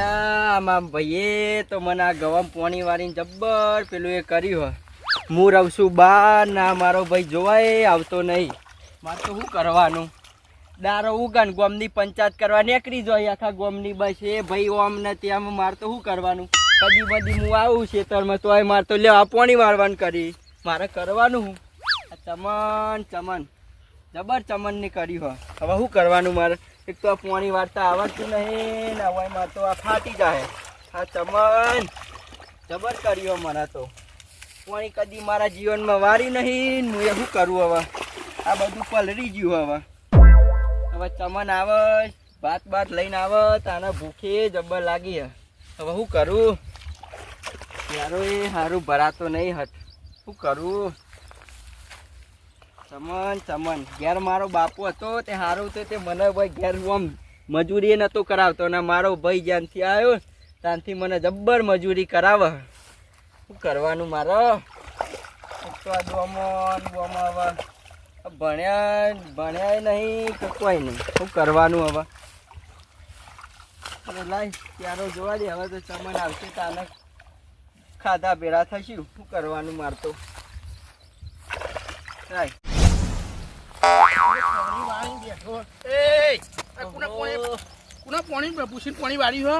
આમાં ભાઈએ તો મને આ ગવામ પોણી વાળીને જબ્બર પેલું એ કર્યું હોય હું રહું છું બાર ના મારો ભાઈ જોવાય, આવતો નહીં. મારે તો શું કરવાનું? દારો ઉગાન ગોમની પંચાયત કરવા નીકળી જાય, આખા ગોમની બસ. એ ભાઈ ઓમ ને ત્યાં મારે તો શું કરવાનું? કદી બધી હું આવું ખેતરમાં, તોય મારે તો લે પોણી વાળવાનું કરી. મારે કરવાનું હું? ચમન ચમન. જબર ચમનની કર્યું હવે શું કરવાનું મારે? એક તો આ પોણી વાર્તા આવડતું નહીં ને હવે મારે તો આ ફાટી જાય આ ચમન! જબર કર્યો મને તો. પોણી કદી મારા જીવનમાં વારી નહીં હું એ શું કરું હવે? આ બધું પલરી ગયું હવે. હવે ચમન આવે, ભાત ભાત લઈને આવે, તાને ભૂખે જબર લાગી હવે શું કરું? યારો એ સારું ભરાતો નહીં હટ શું કરું? ચમન સમન ઘેર મારો બાપુ હતો, તે સારું તો તે મને ભાઈ ઘેર આમ મજૂરી નહોતો કરાવતો. ને મારો ભાઈ જ્યાંથી આવ્યો ત્યાંથી મને જબ્બર મજૂરી કરાવે. શું કરવાનું મારો? તો બોમન હવે. ભણ્યા ભણ્યા નહીં કે કોઈ નહીં. શું કરવાનું હવે? અરે લાય ત્યારો જોવા દે. હવે તો ચમન આવશે તાને ખાધા ભેળા થશું. શું કરવાનું મારતો કુના પોણી વાળી હો?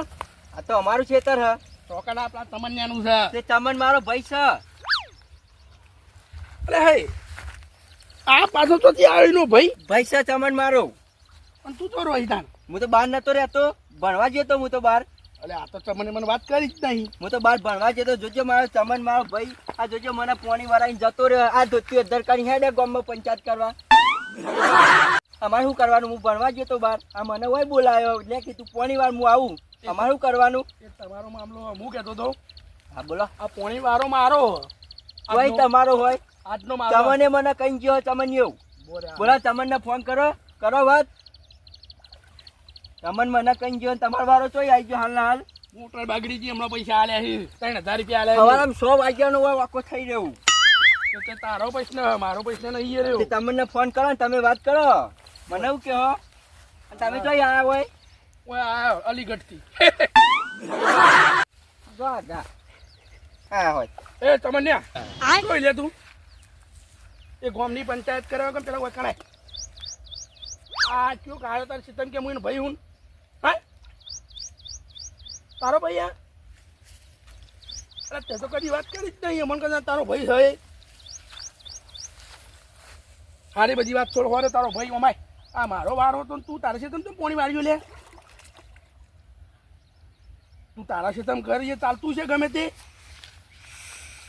આ તો અમારું ખેતર હ. ચોકાડા આપણા તમન્યાનું છે. તે મારો ભાઈ છે. અરે હે આ પાછો તો ત્યાં આવીનો ભાઈ. ભાઈ છે ચમન મારો. પણ તું તો રોહિત હું તો બહાર નતો રહેતો. ભણવા જતો હું તો બહાર. અરે આ તો તમને મને વાત કરી જ નહીં. હું તો બહાર ભણવા જતો જોજો મારો ચમન મારો ભાઈ. આ જોજો મને પોણી વાળાને જતો રહ્યો. આ ધોતી અધર કરી હેડે ગામમાં પંચાયત કરવા. અમારે શું કરવાનું? હું ભણવા જતો બાર. આ મને હોય બોલાયો. ને કીધું પોણી વાર હું આવું. અમારે શું કરવાનું? એ તમારો મામલો હું કહેતો હતો. હા બોલો. આ પોણી વારો મારો. હોય તમારો હોય. આજનો મારો. તમને મને કઈ ગયો તમને એવું. બોલે ચમનને ફોન કરો. કરો વાત. ચમન મને કઈ ગયો તમારો વારો ચોઈ આવી ગયો હાલ હાલ. મોટર બગડી ગઈ હમણાં પૈસા આલ્યા છે. ત્રણ હજાર રૂપિયા આલ્યા સવારે સો વાગ્યાનો હોય વાકો થઈ રહ્યું. છે. તારો પૈસા મારો પૈસા નહીં રહ્યો તમે તમને ફોન કરો ને તમે વાત કરો. મને એવું કહો. તમે જોઈ આયા હોય? ઓય આ અલીગઢથી જો આ જા હા હોય. એ તમન્યા જોઈ લે તું. એ ગામની પંચાયત કરે કે પેલા કોઈ આ ક્યુ કાયો તાર સીતમ કે હું ભાઈ હું? હા? તારો ભાઈ આ? અરે તે તો કદી વાત કરી જ નહીં. મને કહે તારો ભાઈ છે સારી બધી વાત છોડ હોય તારો ભાઈ અમાય આ મારો વારો હતો તું તું છે સીતમ તું પોણી વાળ્યું લે. તું તારા સીતમ કરી ચાલતું છે ગમે તે.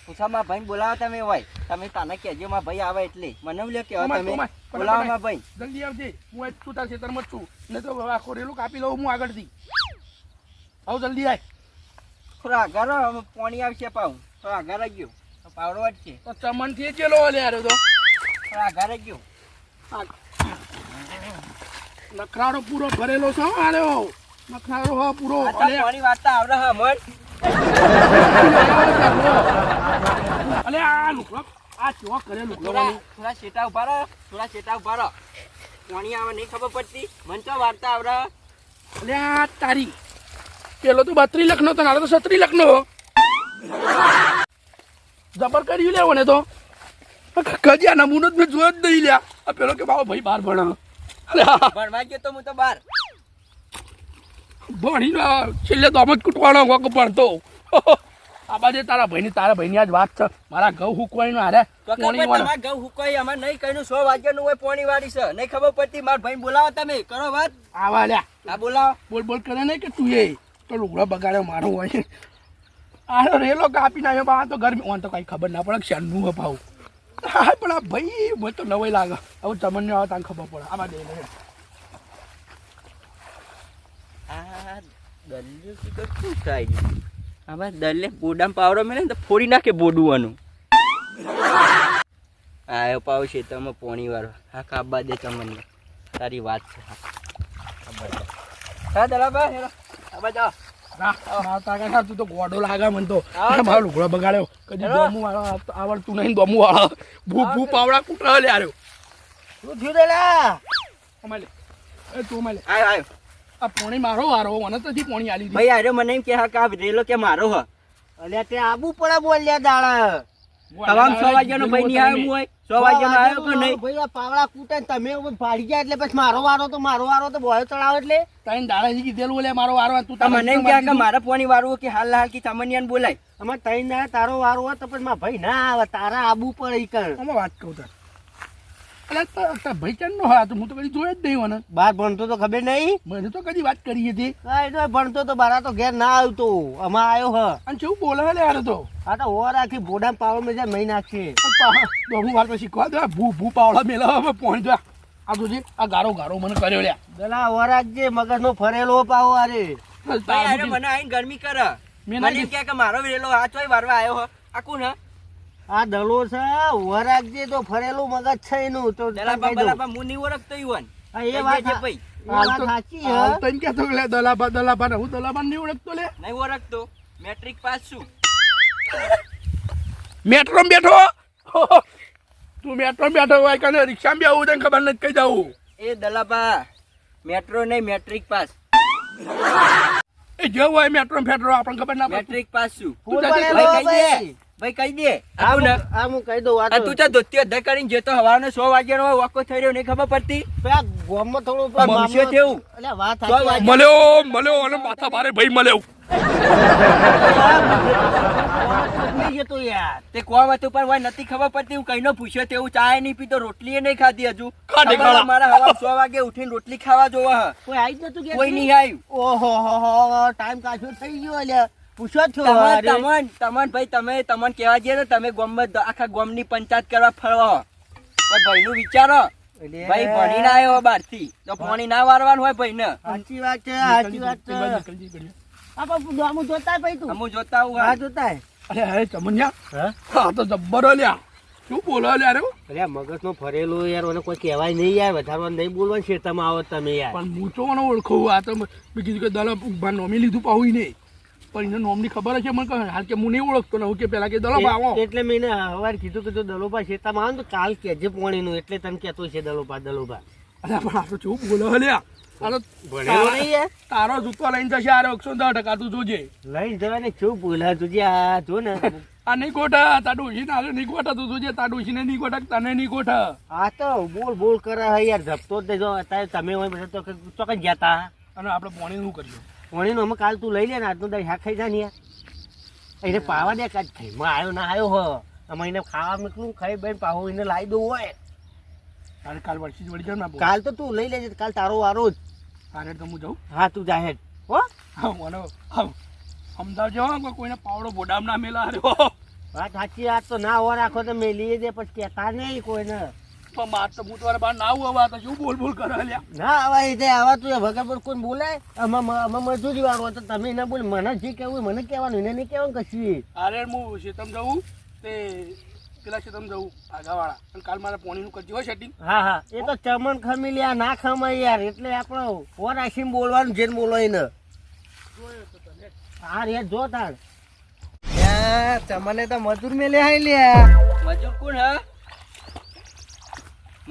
પૂછા માં ભાઈ બોલાવો તમે હોય તમે તાને કહેજો માં ભાઈ આવે એટલે. મને લે કહેવા તમે. બોલાવો માં ભાઈ. જલ્દી આવજે. હું તું તાર ખેતરમાં જ છું. ને તો આખો રેલું કાપી લઉં હું આગળથી. આવ જલ્દી આય. થોડા આગળ આવો, પાણી આવશે પાઉં થોડા આગળ ગયો. પાવડો વધશે તો ચમનથી ચેલો લે આર્યો તો? આગળ ગયો. નખરાડો પૂરો ભરેલો છે હો આર્યો નખરાડો હો પૂરો. આ તો અલે. પાણી વાળતા આવડે હા મન. અલે આ લુકડો. આ ચો કરે લુકડો થોડા શેટા ઊભા રહો થોડા શેટા ઊભા રહો. પાણી આવે નહીં ખબર પડતી. મન તો વાર્તા આવડે. અલે આ તારી. પેલો તો બત્રી લખનો તો નારો તો સત્રી લખનો જબર કરી લેવો ને તો. આ નમૂનો જ મેં જોયો જ નહીં લ્યા. આ પેલો કે બાબા ભાઈ બાર ભણ. ભણવા ગયો તો હું તો બહાર. ભણીને છેલ્લે તો આમ જ કૂટવાનો વક ભણતો આ બાજુ તારા ભાઈની તારા ભાઈની આજ વાત છે. મારા ઘઉં હુકવાઈને હારે તો પોણી વાળા. ઘઉં હુકાઈ અમે નહીં કહીનું સો વાગ્યાનું હોય પોણી વાળી છે. નહીં ખબર પડતી મારા ભાઈ બોલાવો તમે. કરો વાત. આવા લ્યા. આ બોલાવો. બોલ બોલ કરે નહીં કે તું એ. તો લુગડો બગાડ્યો મારો હોય. આ રેલો કાપી નાખ્યો બા તો ગરમી. ઓન તો કઈ ખબર ના પડે શાનનું અભાવ હા, પણ આ ભાઈ, મને તો નવાઈ લાગે. હવે તમને આવે તાને ખબર પડે. આમાં દઈ લે. આ દલ્યો તો શું થાય? આમાં દલ્લે બોડામાં પાવડો મેળે તો ફોડી નાખે બોડુવાનું. આયો પાવ છે તમે પોણી હા કાબા દે તમને. તારી વાત છે, હા. હા દલાબા જાઓ. તું તો ગોડો લાગે મને તો. મારો લુગડો બગાડ્યો. કદી દોમું વાળો આવડતું નહીં દોમું વાળો. ભૂ ભૂ પાવડા કૂટરા લે આર્યો. શું થયું દલા અમારે એ તું અમારે લે. આયો આયો. આ પોણી મારો વારો મને તો હજી પોણી આલી ભાઈ આર્યો મને એમ કે હા કે રેલો કે મારો હ. અલ્યા તે આબુ પડે બોલ્યા દાડા. તમામ સો વાગ્યાનો ભાઈ ની આવ્યો હું હોય. આવ્યો કે નહીં? ભાઈ પાવડા કૂટે તમે ભાડી ગયા એટલે પછી મારો વારો તો મારો વારો તો બોયો ચડાવે એટલે? તાઈને દાડાજી કીધેલું ઓલે મારો વારો તું તો મને એમ કે કે મારા પોણી વાળું કે હાલ હાલ કે સામાન્યાને બોલાય. અમાર તઈ ના તારો વારો હોય તો પછી મારા ભાઈ ના આવે તારા આબુ પડે કર વાત કહું તાર. અલે તા- ભાઈ નો હા તો હું તો કદી જોયો જ નહીં મને બાર ભણતો તો ખબર નહીં? મને તો કદી વાત કરી હતી. કાંઈ તો ભણતો તો બારા તો ઘેર ના આવતો. આમાં આવ્યો હ. અને શું બોલે હે યાર તો. આ તો ઓર આખી બોડા પાવરમાં જાય મહી નાખશે. તો હું વાર તો શીખવા દે ભૂ ભૂ પાવડા મેલા હવે પોણી દે. આ તો આ ગારો ગારો મને કર્યો લ્યા. ગલા ઓરાક જે મગજ નો ફરેલો પાવો અરે ભાઈ આર્યો મને આઈને ગરમી કરે. મને કે કે મારો વેલો હાથ વારવા આવ્યો હ. આ કોણ હ? આ દલો છે વરાગ જે તો ફરેલું મગજ છે એનું તો હું નહીં ઓળખતો ઈવન હા, એ વાત છે ભાઈ સાચી હે. તો લે દલાબા દલાબા હું દલાબા નહીં ઓળખતો લે? નહીં ઓળખતો. મેટ્રિક પાસ છું. મેટ્રો બેઠો? તું મેટ્રો બેઠો હોય કને રિક્ષા બી આવું તને ખબર નથી કઈ જાવું એ દલાબા મેટ્રો નહીં મેટ્રિક પાસ. એ હોય મેટ્રો ફેટ્રો આપણને ખબર ના મેટ્રિક પાસ છું. તું ભાઈ કહી દે ભાઈ. કહી દે. આવું ને હું- આ હું કહી દઉં આ તું તો ધોતી અધા કરીને જતો હવાનો 100 વાગ્યાનો હોય વાકો થઈ રહ્યો નહીં ખબર પડતી? આ ગોમમાં થોડું પણ મનુષ્ય થયું. એટલે વાત સાચી મળ્યો મળ્યો અને માથા ભારે ભાઈ મળ્યો. નહીં જતો યાર. તે કોમ હતું પણ હોય નથી ખબર પડતી. હું કઈનો પૂછ્યો તેવું ચાય નહીં પીતો રોટલી નહીં ખાધી હજુ. મારા હવા સો વાગે ઉઠીને રોટલી ખાવા જોવા હ. કોઈ આવી જ નતું કોઈ નહીં આવ્યું ઓહો હો હો ટાઈમ કાચો થઈ ગયો એટલે પૂછો જ છો તમન. તમન તમન ભાઈ તમે તમન કેવા જઈએ ને તમે ગોમ આખા આખા ગામની પંચાયત કરવા ફરવા. ભાઈ પણ ભાઈનું વિચારો. ભાઈ ભણી ના આવ્યો બહારથી. તો પાણી ના વારવાનું હોય ભાઈને. સાચી વાત છે સાચી વાત છે. આ પણ ડોમું જોતા ભાઈ તું. અમુ જોતા આવું હા હા જોતા અરે હે ચમન્યા હા? હા તો જબ્બર લ્યા. શું બોલો લ્યા રે અરે મગજ નો ફરેલો યાર મને કોઈ કહેવાય નહીં યાર. વધારવાનું નહીં બોલવાનું છે તમે આવો તમે યાર. પણ હું તો ઓળખું આ તો મેં કે દલા ઊભા નોમી લીધું પાવું નહીં. પણ એને નોમની ખબર હશે મને કહે. હાલ કે હું નહીં ઓળખતો ને હું કે પેલા કે દલા આવો એટલે મેં હવાર કીધું કે જો દલોપા શેતામાં આવે તો કાલ કહેજે પોણીનું એટલે તમે કહેતો છે દલોપા દલોપા અરે પણ આ તો શું બોલો લ્યા. તારો જૂતો લઈને જશે આરે એકસો દસ ટકા તું જોજે. લઈને જવા શું બોલા તુજે આ જો ને. આ નહીં તા ડોશી ના નહીં કોઠા તું જોજે. તા ડોશી ને નહીં તને નહીં આ તો બોલ બોલ કરે યાર જપતો જ નહીં જો. તમે હોય તો કે- ચોક્કસ ગયા તા? અને આપણે પોણી શું કર્યું પોણીનું અમે કાલ તું લઈ લે ને આજનો દાઈ શાક ખાઈ જા ને યાર. એને પાવા દે કાજ ખાઈ માં આવ્યો ના આવ્યો હો. અમે એને ખાવા મોકલું ખાઈ બેન પાહો એને લાવી દઉં હોય. અરે કાલ વર્ષી જ વળી જાય ને કાલ તો તું લઈ લેજે કાલ તારો વારો જ. અરે તો હું જાઉં? હા તું જાહેર હો? હા મને સમજાવજો જવા કોઈને પાવડો બોડામ ના મેલા રહ્યો વાત સાચી વાત તો ના હોવા રાખો તો મેલી દે પછી કહેતા નહીં કોઈને. પણ માર તો હું તમારે બહાર ના આવું હવે તો શું બોલ બોલ કરે લ્યા? ના આવા રીતે આવા તું વગર પર કોઈ બોલાય આમાં અમે મજૂરી વાળો તો તમે ના બોલ મને જે કહેવું મને કહેવાનું એને નહીં કહેવાનું કશું. અરે હું શેતમ જવું તે પેલા શેતમ જવું આગાવાળા. અને કાલ મારા પોણીનું કરજો હોય સેટિંગ હા હા એ તો ચમન ખમી લ્યા ના ખમાય યાર એટલે આપણે ફોન રાખીને બોલવાનું જેને બોલો એને. હા રે જો તાર. તમને તો મજૂર મેલે લ્યા. મજૂર કોણ હ?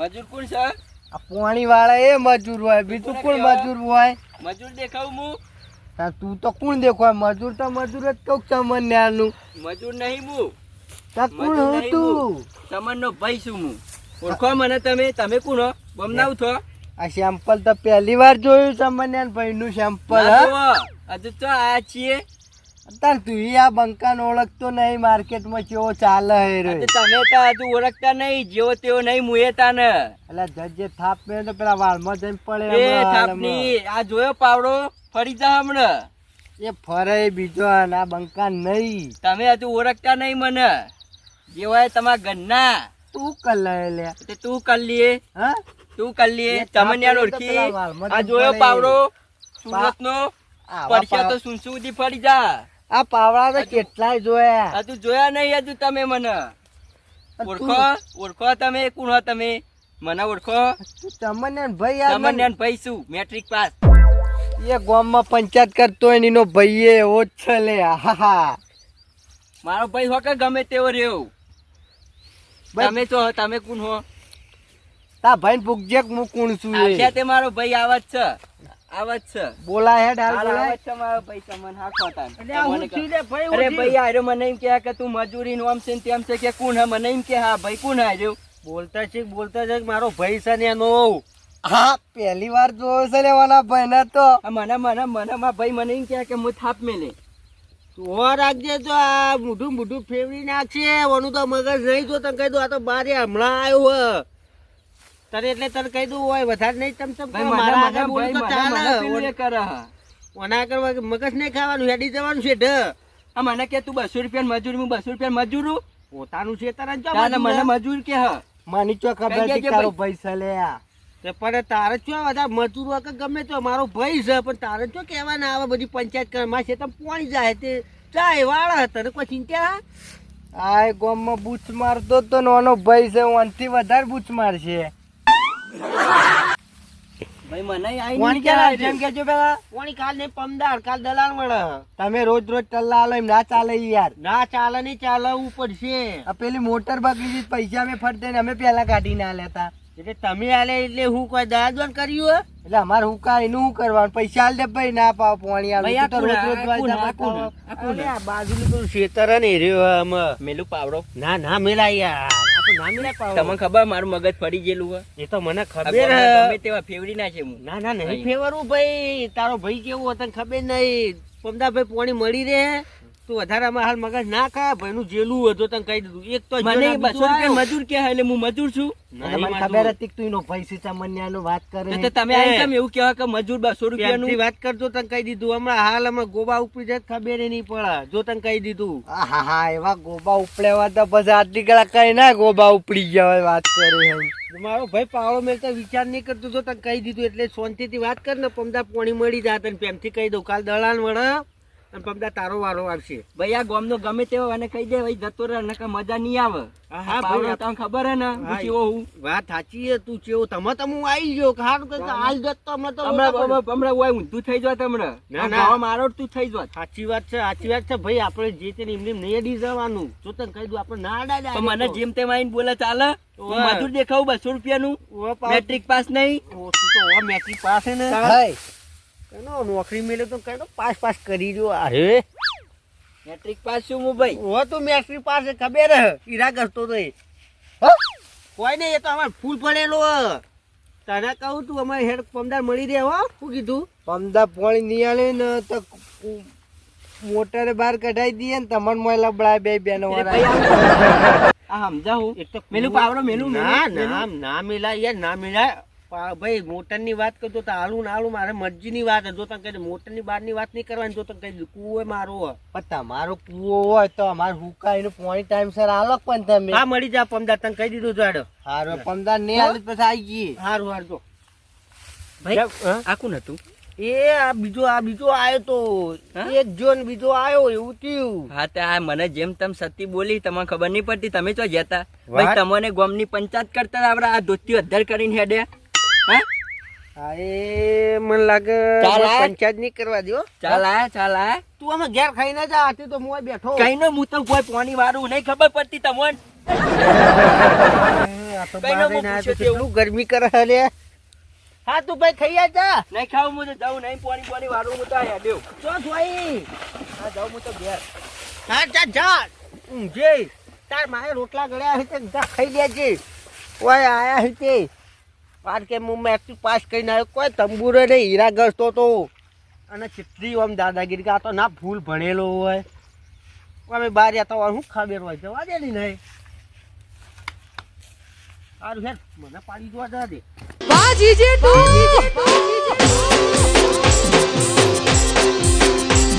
મજૂર કોણ છે? આ પાણી વાળા એ મજૂર હોય બીજું કોણ મજૂર હોય? મજૂર દેખાવું હું તા તું તો કોણ દેખો મજૂર તો મજૂર જ કહું ચમન ન્યાનું. મજૂર નહીં હું તા કોણ હું તું ચમન નો ભાઈ છું હું ઓળખો મને તમે? તમે કોણ હો? બમનાવ છો આ સેમ્પલ તો પહેલી વાર જોયું ચમન ભાઈ નું સેમ્પલ ના હા? હજુ તો આ છીએ. તાર તું આ બંકાન ઓળખતો નહીં માર્કેટમાં કેવો ચાલે હે રે. તમે તો હજુ ઓળખતા નહીં જેવો તેવો નહીં મુએ તાને. એટલે જજે થાપ પે તો પેલા વાળમાં જઈને પડે એ થાપની આ જોયો પાવડો? ફરી જા હમણાં. એ ફરે બીજો આ બંકા નહીં. તમે હજુ ઓળખતા નહીં મને. જેવા તમારા ઘરના. તું કલે લે. તે તું કર લીએ હા? તું કર લીએ તમને ઓળખી. આ જોયો. પાવડો? સુરત નો તો પાવ- સુધી ફરી જા? આ પાવડા તો કેટલાય જોયા. હજુ જોયા નહીં હજુ તમે મને. ઓળખો ઓળખો તમે કોણ તમે? મને ઓળખો. તમને ભાઈ તમને ભાઈ શું? Metric pass. એ ગામમાં પંચાયત કરતો હોય એનો ભાઈ એવો જ છે લે હા હા. મારો ભાઈ હો કે ગમે તેવો રહ્યો? તમે તો તમે કોણ હો? તા ભાઈ પૂગજે હું કોણ છું એ. તે મારો ભાઈ આવા જ છે. આવત છે. બોલાય હેડ હાલ હાલ આવત છે મારો ભાઈ તમને હાંકો એટલે આ તમને ઊંચી કહે. લે ભાઈ અરે ભાઈ આર્યો મને એમ કે તું મજૂરી નું આમ છે ને તેમ છે કે કોણ હે? મને એમ કે હા ભાઈ કોણ હાર્યો બોલતા છે બોલતા છે મારો ભાઈ છે ને એનો. હા? પહેલી વાર જોયો છે લેવાના ભાઈને તો. મને મને મને ભાઈ મને એમ કહે કે હું થાપ મેલે. ઓ રાખજે તો આ મોઢું મોઢું ફેવરી નાખશે ઓનું તો મગજ નહીં જો તને કહી દો આ તો બારે હમણાં આવ્યો હે. તને એટલે તને કહી દઉં હોય વધારે નહીં તમ તમ મારા આગળ બોલ તો ચાલે કરે. ઓના કરવા મગજ નહીં ખાવાનું હેડી જવાનું છે ઢ. આ મને કે તું બસો રૂપિયા મજૂરી હું બસો રૂપિયા મજૂરું? પોતાનું છે તારા જો મને મજૂર. કે હા. મને ચો ખબર કે તારો પૈસા લે. તે પણ તારે ચો વધારે મજૂર હોય કે ગમે તો મારો ભાઈ છે પણ તારે ચો કહેવા ના આવે બધી પંચાયત કરવા છે તમે પોણી જાય તે જાય વાળા તને કોઈ ચિંતા આ ગામમાં બૂચ મારતો તો નાનો ભાઈ છે ઓનથી વધારે બૂચ મારશે. ભાઈ મને આઈ કોણ નહીં કે કે જેમ કેજો પેલા. પોણી કાલ ને પમદાર કાલ દલાલ મળે તમે રોજ રોજ ટલ્લા આલો એમ ના ચાલે યાર. ના ચાલે નહીં ચાલવું પડશે. આ પેલી મોટર બગડી પૈસા અમે ફરતે ને અમે પેલા કાઢી ના લેતા. એટલે તમે આલે એટલે હું કોઈ દાદવાન કર્યું? એટલે અમારે હું કાંઈ એનું શું કરવાનું? પૈસા આલ દે ભાઈ ના પાવ પોણી ભાઈ આવે તો રોજ રોજ પેલું ખેતર ને રહ્યો મેલું પાવડો. ના ના મેલા યાર. તમને ખબર મારું મગજ ફરી ગયેલું હોય? એ તો મને ખબર ગમે તેવા ફેવરી ના છે હું. ના ના નહીં ફેવરું ભાઈ. તારો ભાઈ કેવું તને ખબર નહીં. પમદાભાઈ પોણી મળી રહે. તું વધારામાં હાલ મગજ ના ખા ભાઈ નું જેલું હતો તને કહી દીધું. એક તો મને બસો રૂપિયા મજૂર કે એટલે હું મજૂર છું? મને ખબર હતી કે તું એનો ભાઈ છે ચમનિયાનો વાત કરે તો તમે કેમ એવું કહેવા કે મજૂર બસો રૂપિયાનું? વાત કરજો તને કહી દીધું. હમણાં હાલ હમણાં ગોબા ઉપરી જાય તો ખબર નહીં પડે. જો તને કહી દીધું. હા હા એવા ગોબા ઉપડ્યા તો પછી આટલી કલા કઈ ના ગોબા ઉપડી ગયા હોય વાત કરે મારો ભાઈ પાવડો મેળતા વિચાર નહીં કરતો જો તને કહી દીધું એટલે શાંતિથી વાત કર ને પમદા પોણી મળી જાય તને પ્રેમથી કહી દઉં. કાલ દલાલ મળે અને પમદા તારો વારો આવશે. ભાઈ આ ગામનો ગમે તેવો અને કહી દે ભાઈ જતો રહે નકર મજા નહીં આવે. હા, ભાઈ. તમને ખબર હે ને? કેવો હું? વાત સાચી છે તું ચેવો તમે તો હું આવી ગયો કે કે હાલ જત તો અમે તો હમણાં હમણાં- ઓય ઊંધું થઈ જાત તમને ના, આ ના. મારો તું થઈ જાય સાચી વાત છે સાચી વાત છે. ભાઈ આપણે જે તે એમને નહીં અડી જવાનું. જો તને કહી દઉં આપણે ના અડાડે તો મને જેમ તેમ આવીને બોલે ચાલે. મજૂર દેખાવું બસો રૂપિયાનું. મેટ્રિક પાસ નહીં. તો મેટ્રિક પાસ હે ને. કનો નોકરી મેળે તો કઈ પાસ પાસ કરી દો અરે મેટ્રિક પાસ છું હું ભાઈ. ઓ તો મેટ્રિક પાસ ખબર હે? ઈરા કરતો તો એ. કોઈ નહીં એ તો અમાર ફૂલ પડેલો હે. તને કહું તું અમારે હેડ પમદાર મળી રહે હો. શું કીધું? પમદા પોણી નિયાળે ને તો મોટરે બહાર કઢાઈ દઈએ ને તમને મોય લબડાય બે બેનો વાળા. આ સમજાવું? એક તો મેલું પાવડો મેલું ના ના ના મિલાય યાર ના મિલાય. પા- ભાઈ મોટરની વાત કરતો તો આલુ ના આલુ મારે મરજી ની વાત. જો તમે કહી ની બારની વાત નહીં કરવાની જો તમે કહી દઉં કુવો મારો હે. પણ તમારો કૂવો હોય તો અમારે હુકાઈ નું પોણી ટાઈમ સર આલો પણ તમે? હા મળી જા પમદાર તને કહી દીધું જાડો હારો પમદાર ને આલે તો પછી આવી ગઈ હારું હારું જો. ભાઈ આખું હતું? એ આ બીજો આ બીજો આવ્યો તો. એક જો ને બીજો આયો એવું થયું. હા તે આ મને જેમ તેમ સતી બોલી તમને ખબર નહીં પડતી તમે તો જતા? ભાઈ તમને ગામની પંચાયત કરતા આવડે આ ધોતી અધર કરીને હેડે હા? મને લાગે પંચાયત નહીં કરવા દો ચાલ આ ચાલ આ. તું અમે ઘેર ખાઈને જા આથી તો હું બેઠો. કઈ નો હું તો કોઈ પાણી નહીં ખબર પડતી તમને. નો ગરમી કરે છે હા તું ભાઈ ખાઈ જા. નહીં ખાવું હું તો જાઉં નહીં. પાણી પાણી વાળું હું તો આ હેડ્યો જો જોઈ હા જાઉં હું તો ઘેર. હા જા જા. ઊંઘે તાર મારે રોટલા ગળ્યા છે જા ખાઈ લેજે. ઓય આયા છે કારણ કે હું મેટ્રિક પાસ કરીને આવ્યો કોઈ તંબુરે નહીં હીરા ઘસતો તો અને ચિત્રી આમ દાદાગીરી કે તો ના ભૂલ ભણેલો હોય. અમે બહાર જતા હોય શું ખાબેર હોય જવા દે ને નહીં. સારું હેર મને પાડી જોવા દે વાહ જીજે તું.